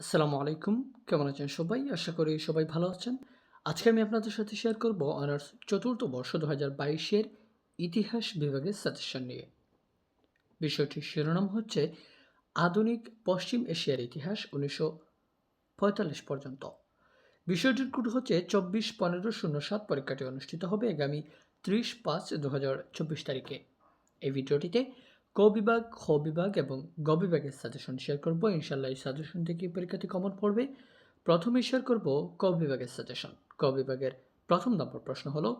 আসসালামু আলাইকুম। কেমন আছেন সবাই? আশা করি সবাই ভালো আছেন। আজকে আমি আপনাদের সাথে শেয়ার করব অনার্স চতুর্থ বর্ষ দু হাজার বাইশের ইতিহাস বিভাগের সাজেশন নিয়ে। বিষয়টির শিরোনাম হচ্ছে, আধুনিক পশ্চিম এশিয়ার ইতিহাস উনিশশো পঁয়তাল্লিশ পর্যন্ত। বিষয়টির কোড হচ্ছে চব্বিশ পনেরো শূন্য সাত পরীক্ষাটি অনুষ্ঠিত হবে আগামী ত্রিশ পাঁচ দু হাজার চব্বিশ তারিখে। এই ভিডিওটিতে ক বিভাগ খ বিভাগ এবং গ বিভাগের সাজেশন শেয়ার করব। ইনশাল্লাহ এই সাজেশন থেকে পরীক্ষাটি কমন পড়বে। প্রথমে শেয়ার করব ক বিভাগের সাজেশন ক বিভাগের প্রথম নম্বর প্রশ্ন হলো,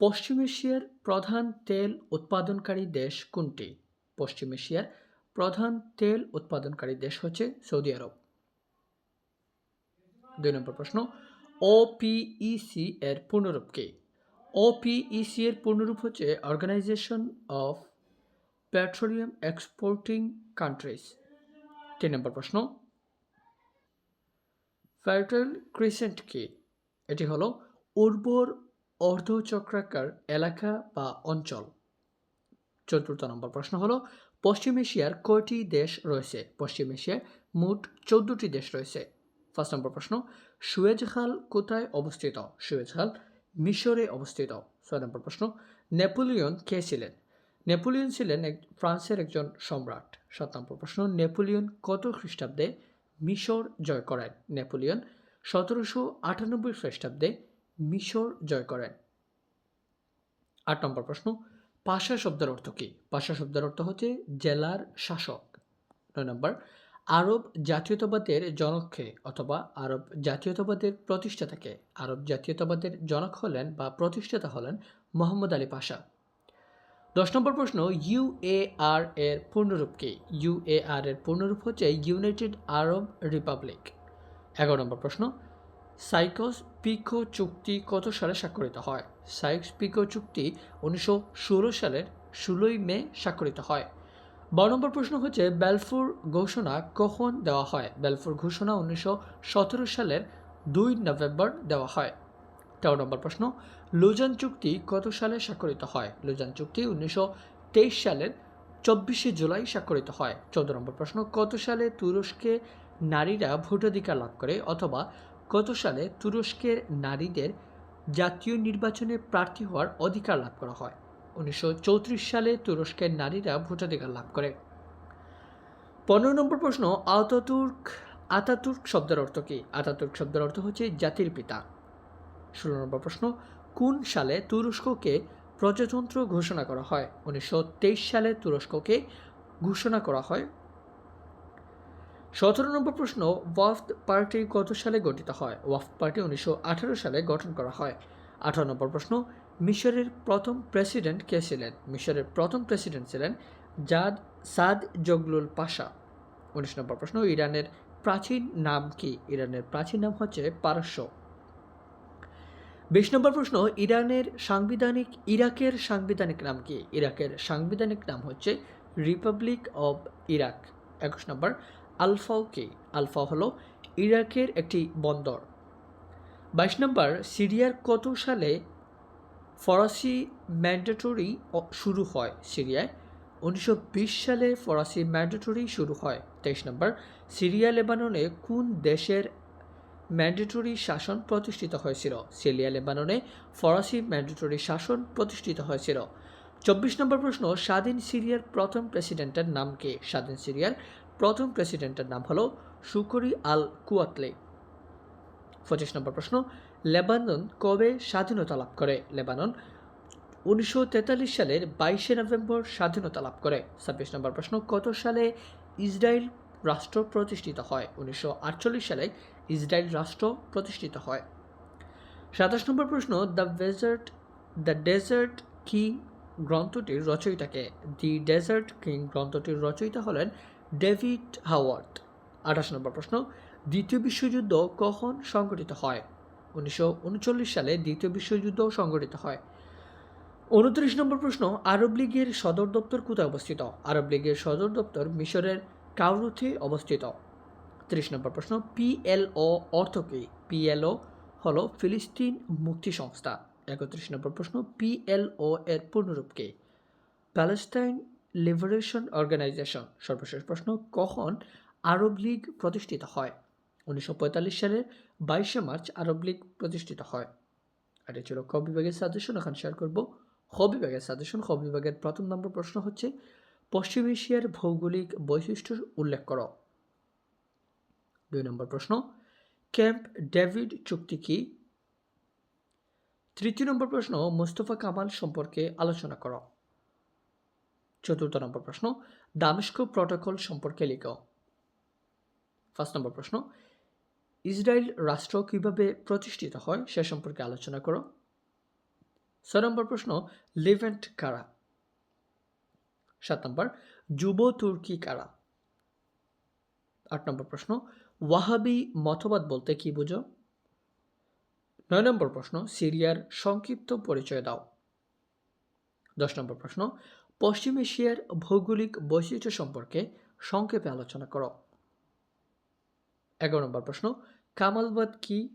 পশ্চিম এশিয়ার প্রধান তেল উৎপাদনকারী দেশ কোনটি? পশ্চিম এশিয়ার প্রধান তেল উৎপাদনকারী দেশ হচ্ছে সৌদি আরব। দুই নম্বর প্রশ্ন ওপিইসি এর পূর্ণরূপ কি? ওপিইসি এর পূর্ণরূপ হচ্ছে organisation of petroleum exporting countries তিন নম্বর প্রশ্ন ফার্টাইল ক্রিসেন্ট কি এটি হলো উর্বর অর্ধচক্রাকার এলাকা বা অঞ্চল। চতুর্থ নম্বর প্রশ্ন হলো, পশ্চিম এশিয়ার কয়টি দেশ রয়েছে? পশ্চিম এশিয়ায় মোট চোদ্দটি দেশ রয়েছে। ফার্স্ট নম্বর প্রশ্ন, সুয়েজ খাল কোথায় অবস্থিত? সুয়েজ খাল মিশরে অবস্থিত। ছয় নম্বর প্রশ্ন, নেপোলিয়ন কে ছিলেন? নেপোলিয়ন ছিলেন এক ফ্রান্সের একজন সম্রাট। সাত নম্বর প্রশ্ন, নেপোলিয়ন কত খ্রিস্টাব্দে মিশর জয় করেন? নেপোলিয়ন সতেরোশো আটানব্বই খ্রিস্টাব্দে মিশর জয় করেন। আট নম্বর প্রশ্ন পাশা শব্দের অর্থ কী? পাশা শব্দের অর্থ হচ্ছে জেলার শাসক। নয় নম্বর, আরব জাতীয়তাবাদের জনককে অথবা আরব জাতীয়তাবাদের প্রতিষ্ঠাতাকে আরব জাতীয়তাবাদের জনক হলেন বা প্রতিষ্ঠাতা হলেন মোহাম্মদ আলী পাশা দশ নম্বর প্রশ্ন ইউএআর এর পূর্ণরূপ কি? ইউএআর এর পূর্ণরূপ হচ্ছে ইউনাইটেড আরব রিপাবলিক এগারো নম্বর প্রশ্ন, সাইকস পিকো চুক্তি কত সালে স্বাক্ষরিত হয়? সাইকস পিকো চুক্তি উনিশশো ষোলো সালের ষোলোই মে স্বাক্ষরিত হয়। বারো নম্বর প্রশ্ন হচ্ছে, বেলফুর ঘোষণা কখন দেওয়া হয়? বেলফুর ঘোষণা উনিশশো সতেরো সালের দুই নভেম্বর দেওয়া হয়। তেরো নম্বর প্রশ্ন, লুজান চুক্তি কত সালে স্বাক্ষরিত হয়? লুজান চুক্তি উনিশশো তেইশ সালের চব্বিশে জুলাই স্বাক্ষরিত হয়। চৌদ্দ নম্বর প্রশ্ন, কত সালে তুরস্কে নারীরা ভোটাধিকার লাভ করে অথবা কত সালে তুরস্কের নারীদের জাতীয় নির্বাচনে প্রার্থী হওয়ার অধিকার লাভ করা হয়? উনিশশো চৌত্রিশ সালে তুরস্কের নারীরা ভোটাধিকার লাভ করে। পনেরো নম্বর প্রশ্ন, আতাতুর্ক আতাতুর্ক শব্দের অর্থ কী? আতাতুর্ক শব্দের অর্থ হচ্ছে জাতির পিতা। ষোলো নম্বর প্রশ্ন, কোন সালে তুরস্ককে প্রজাতন্ত্র ঘোষণা করা হয়? উনিশশো তেইশ সালে তুরস্ককে ঘোষণা করা হয়। সতেরো নম্বর প্রশ্ন ওয়াফ পার্টি কত সালে গঠিত হয়? ওয়াফ পার্টি উনিশশো আঠারো সালে গঠন করা হয়। আঠারো নম্বর প্রশ্ন, মিশরের প্রথম প্রেসিডেন্ট কে ছিলেন? মিশরের প্রথম প্রেসিডেন্ট ছিলেন জাদ, সাদ জগলুল পাশা। উনিশ নম্বর প্রশ্ন, ইরানের প্রাচীন নাম কি? ইরানের প্রাচীন নাম হচ্ছে পারস্য। বিশ নম্বর প্রশ্ন, ইরানের সাংবিধানিক, ইরাকের সাংবিধানিক নাম কি? ইরাকের সাংবিধানিক নাম হচ্ছে রিপাবলিক অব ইরাক একুশ নম্বর, আলফাও কে? আলফা হলো ইরাকের একটি বন্দর। বাইশ নম্বর, সিরিয়ার কত সালে ফরাসি ম্যান্ডেটরি শুরু হয়? সিরিয়ায় উনিশশো বিশ সালে ফরাসি ম্যান্ডেটরি শুরু হয়। তেইশ নম্বর, সিরিয়া লেবাননে কোন দেশের ম্যান্ডেটরি শাসন প্রতিষ্ঠিত হয়েছিল। সিরিয়া, লেবাননে ফরাসি ম্যান্ডেটরি শাসন প্রতিষ্ঠিত হয়েছিল। চব্বিশ নম্বর প্রশ্ন, স্বাধীন সিরিয়ার প্রথম প্রেসিডেন্টের নাম কে? স্বাধীন সিরিয়ার প্রথম প্রেসিডেন্টের নাম হলো সুকরি আল কুয়াতলে। পঁচিশ নম্বর প্রশ্ন, লেবানন কবে স্বাধীনতা লাভ করে? লেবানন উনিশশো তেতাল্লিশ সালের বাইশে নভেম্বর স্বাধীনতা লাভ করে। ছাব্বিশ নম্বর প্রশ্ন, কত সালে ইসরায়েল রাষ্ট্র প্রতিষ্ঠিত হয়? উনিশশো আটচল্লিশ সালে ইসরায়েল রাষ্ট্র প্রতিষ্ঠিত হয়। সাতাশ নম্বর প্রশ্ন, the desert the desert king গ্রন্থটির রচয়িতাকে? দি ডেজার্ট কিং গ্রন্থটির রচয়িতা হলেন ডেভিড হাওয়ার্ড। আঠাশ নম্বর প্রশ্ন, দ্বিতীয় বিশ্বযুদ্ধ কখন সংঘটিত হয়? উনিশশো উনচল্লিশ সালে দ্বিতীয় বিশ্বযুদ্ধ সংঘটিত হয়। উনত্রিশ নম্বর প্রশ্ন, আরব লীগের সদর দপ্তর কোথায় অবস্থিত? আরব লীগের সদর দপ্তর মিশরের কাউরুথে অবস্থিত। ত্রিশ নম্বর প্রশ্ন পিএলও অর্থ কী? পিএলও হলো ফিলিস্তিন মুক্তি সংস্থা। একত্রিশ নম্বর প্রশ্ন পিএলও এর পূর্ণরূপ কে? Palestine liberation organisation. সর্বশেষ প্রশ্ন, কখন আরব লীগ প্রতিষ্ঠিত হয়? উনিশশো পঁয়তাল্লিশ সালের বাইশে মার্চ আরব লীগ প্রতিষ্ঠিত হয়। এটা ছিল ক বিভাগের সাজেশন, এখন শেয়ার করব খ বিভাগের সাজেশন। খ বিভাগের প্রথম নম্বর প্রশ্ন হচ্ছে, পশ্চিম এশিয়ার ভৌগোলিক বৈশিষ্ট্য উল্লেখ করো। দুই নম্বর প্রশ্ন। ক্যাম্প ডেভিড চুক্তি কি? তৃতীয় নম্বর প্রশ্ন, মোস্তফা কামাল সম্পর্কে আলোচনা করো। চতুর্থ নম্বর প্রশ্ন, দামেস্ক প্রটোকল সম্পর্কে লিখো। ফার্স্ট নম্বর প্রশ্ন, ইসরায়েল রাষ্ট্র কীভাবে প্রতিষ্ঠিত হয় সে সম্পর্কে আলোচনা করো। ছয় নম্বর প্রশ্ন, লিভেন্ট কারা? সাত নম্বর, যুব তুর্কি কারা? আট নম্বর প্রশ্ন ওয়াহাবি মতবাদ বলতে কি বুঝো? নয় নম্বর প্রশ্ন, সিরিয়ার সংক্ষিপ্ত পরিচয় দাও। দশ নম্বর প্রশ্ন, পশ্চিম এশিয়ার ভৌগোলিক বৈশিষ্ট্য সম্পর্কে সংক্ষেপে আলোচনা করো। এগারো নম্বর প্রশ্ন, কামালবাদ কি?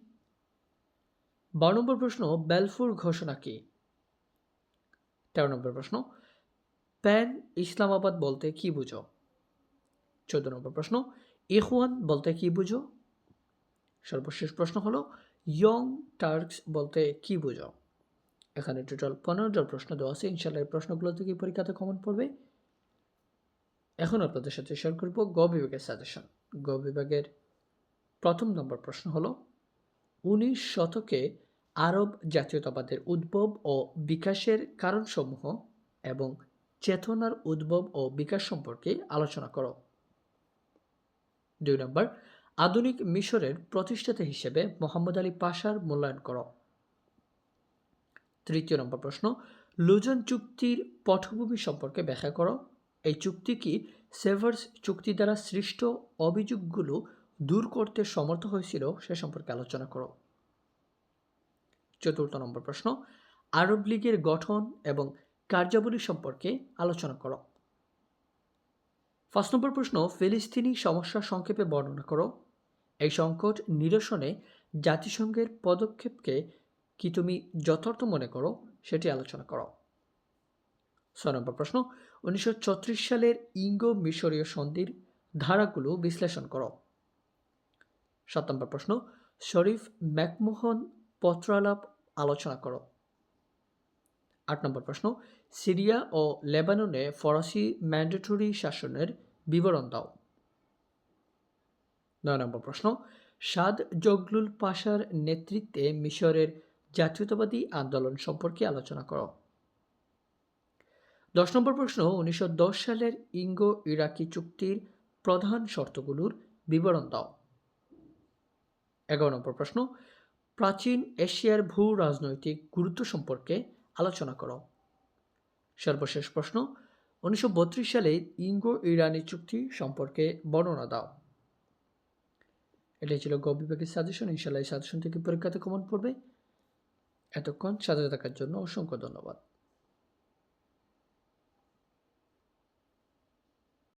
বারো নম্বর প্রশ্ন, বেলফুর ঘোষণা কি? তেরো নম্বর প্রশ্ন, প্যান ইসলামাবাদ বলতে কি বুঝো? চোদ্দ নম্বর প্রশ্ন ইখওয়ান বলতে কি বুঝো? সর্বশেষ প্রশ্ন হলো, ইয়ং টার্কস বলতে কি বুঝো? এখানে টোটাল পনেরোটা প্রশ্ন দেওয়া আছে ইনশাল্লাহ এই প্রশ্নগুলো থেকে পরীক্ষাতে কমন পড়বে। এখন আপনাদের সাথে শেয়ার করব গ বিভাগের সাজেশন গ বিভাগের প্রথম নম্বর প্রশ্ন হলো, উনিশ শতকে আরব জাতীয়তাবাদের উদ্ভব ও বিকাশের কারণসমূহ এবং চেতনার উদ্ভব ও বিকাশ সম্পর্কে আলোচনা করো। দুই নম্বর, আধুনিক মিশরের প্রতিষ্ঠাতা হিসেবে মোহাম্মদ আলী পাশার মূল্যায়ন করো। তৃতীয় নম্বর প্রশ্ন, লুজন চুক্তির পটভূমি সম্পর্কে ব্যাখ্যা করো। এই চুক্তি কি সেভার্স চুক্তি দ্বারা সৃষ্ট অভিযোগগুলো দূর করতে সমর্থ হয়েছিল সে সম্পর্কে আলোচনা করো। চতুর্থ নম্বর প্রশ্ন, আরব লীগের গঠন এবং কার্যাবলী সম্পর্কে আলোচনা করো। ফার্স্ট নম্বর প্রশ্ন, ফিলিস্তিনি সমস্যা সংক্ষেপে বর্ণনা করো। এই সংকট নিরসনে জাতিসংঘের পদক্ষেপকে কি তুমি যথার্থ মনে করো, সেটি আলোচনা করো। ছয় নম্বর প্রশ্ন, উনিশশো ছত্রিশ সালের ইঙ্গো মিশরীয় সন্ধির ধারাগুলো বিশ্লেষণ করো। সাত নম্বর প্রশ্ন, শরীফ ম্যাকমোহন পত্রালাপ আলোচনা করো। আট নম্বর প্রশ্ন, সিরিয়া ও লেবাননে ফরাসি ম্যান্ডেটরি শাসনের বিবরণ দাও। নয় নম্বর প্রশ্ন, সাদ জগলুল পাশার নেতৃত্বে মিশরের জাতীয়তাবাদী আন্দোলন সম্পর্কে আলোচনা করো। দশ নম্বর প্রশ্ন, উনিশশো দশ সালের ইঙ্গো ইরাকি চুক্তির প্রধান শর্তগুলোর বিবরণ দাও। এগারো নম্বর প্রশ্ন, প্রাচীন এশিয়ার ভূ রাজনৈতিক গুরুত্ব সম্পর্কে আলোচনা করো। সর্বশেষ প্রশ্ন উনিশশো বত্রিশ সালে ইঙ্গো ইরানি চুক্তি সম্পর্কে বর্ণনা দাও। এটাই ছিল গ বিভাগের সাজেশন ইনশাল্লাহ এই সাজেশন থেকে পরীক্ষাতে কমন পড়বে। এতক্ষণ সাথে থাকার জন্য অসংখ্য ধন্যবাদ।